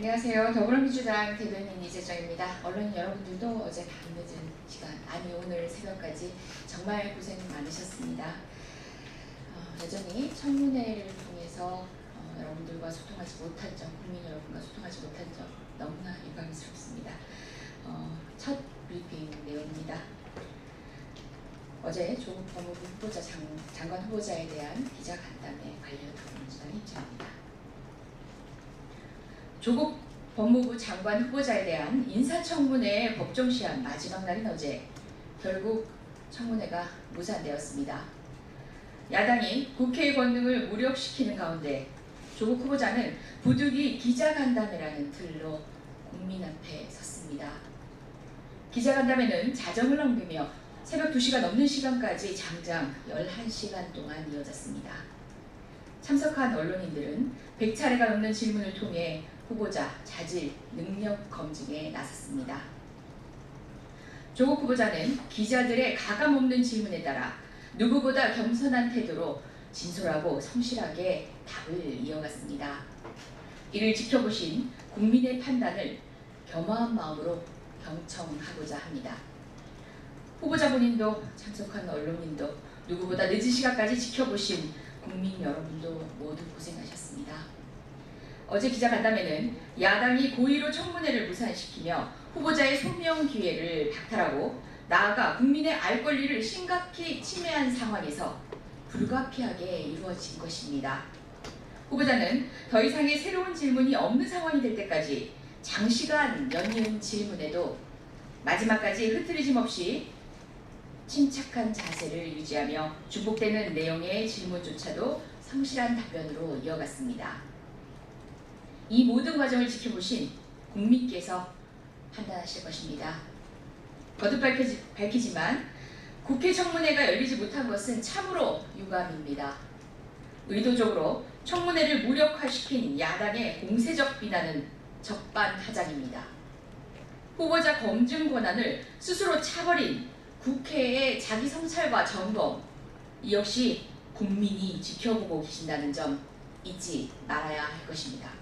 안녕하세요. 더불어민주당 대변인 이재정입니다. 언론 여러분들도 어제 밤늦은 시간, 아니 오늘 새벽까지 정말 고생 많으셨습니다. 어, 여전히 청문회를 통해서 어, 여러분들과 소통하지 못한 점, 국민 여러분과 소통하지 못한 점 너무나 유감스럽습니다. 어, 첫 브리핑 내용입니다. 어제 조국 법무부 후보자 장, 장관 후보자에 대한 기자간담회 관련 더불어민주당 입장입니다. 조국 법무부 장관 후보자에 대한 인사청문회 법정 시한 마지막 날인 어제 결국 청문회가 무산되었습니다. 야당이 국회의 권능을 무력시키는 가운데 조국 후보자는 부득이 기자간담회라는 틀로 국민 앞에 섰습니다. 기자간담회는 자정을 넘기며 새벽 2시가 넘는 시간까지 장장 11시간 동안 이어졌습니다. 참석한 언론인들은 100차례가 넘는 질문을 통해 후보자 자질, 능력 검증에 나섰습니다. 조국 후보자는 기자들의 가감 없는 질문에 따라 누구보다 겸손한 태도로 진솔하고 성실하게 답을 이어갔습니다. 이를 지켜보신 국민의 판단을 겸허한 마음으로 경청하고자 합니다. 후보자 본인도 참석한 언론인도 누구보다 늦은 시간까지 지켜보신 국민 여러분도 모두 고생하셨습니다. 어제 기자간담회는 야당이 고의로 청문회를 무산시키며 후보자의 소명 기회를 박탈하고 나아가 국민의 알 권리를 심각히 침해한 상황에서 불가피하게 이루어진 것입니다. 후보자는 더 이상의 새로운 질문이 없는 상황이 될 때까지 장시간 연이은 질문에도 마지막까지 흐트리짐 없이 침착한 자세를 유지하며 중복되는 내용의 질문조차도 성실한 답변으로 이어갔습니다. 이 모든 과정을 지켜보신 국민께서 판단하실 것입니다. 거듭 밝히지, 밝히지만 국회 청문회가 열리지 못한 것은 참으로 유감입니다. 의도적으로 청문회를 무력화시킨 야당의 공세적 비난은 적반하장입니다. 후보자 검증 권한을 스스로 차버린 국회의 자기 성찰과 점검 이 역시 국민이 지켜보고 계신다는 점 잊지 말아야 할 것입니다.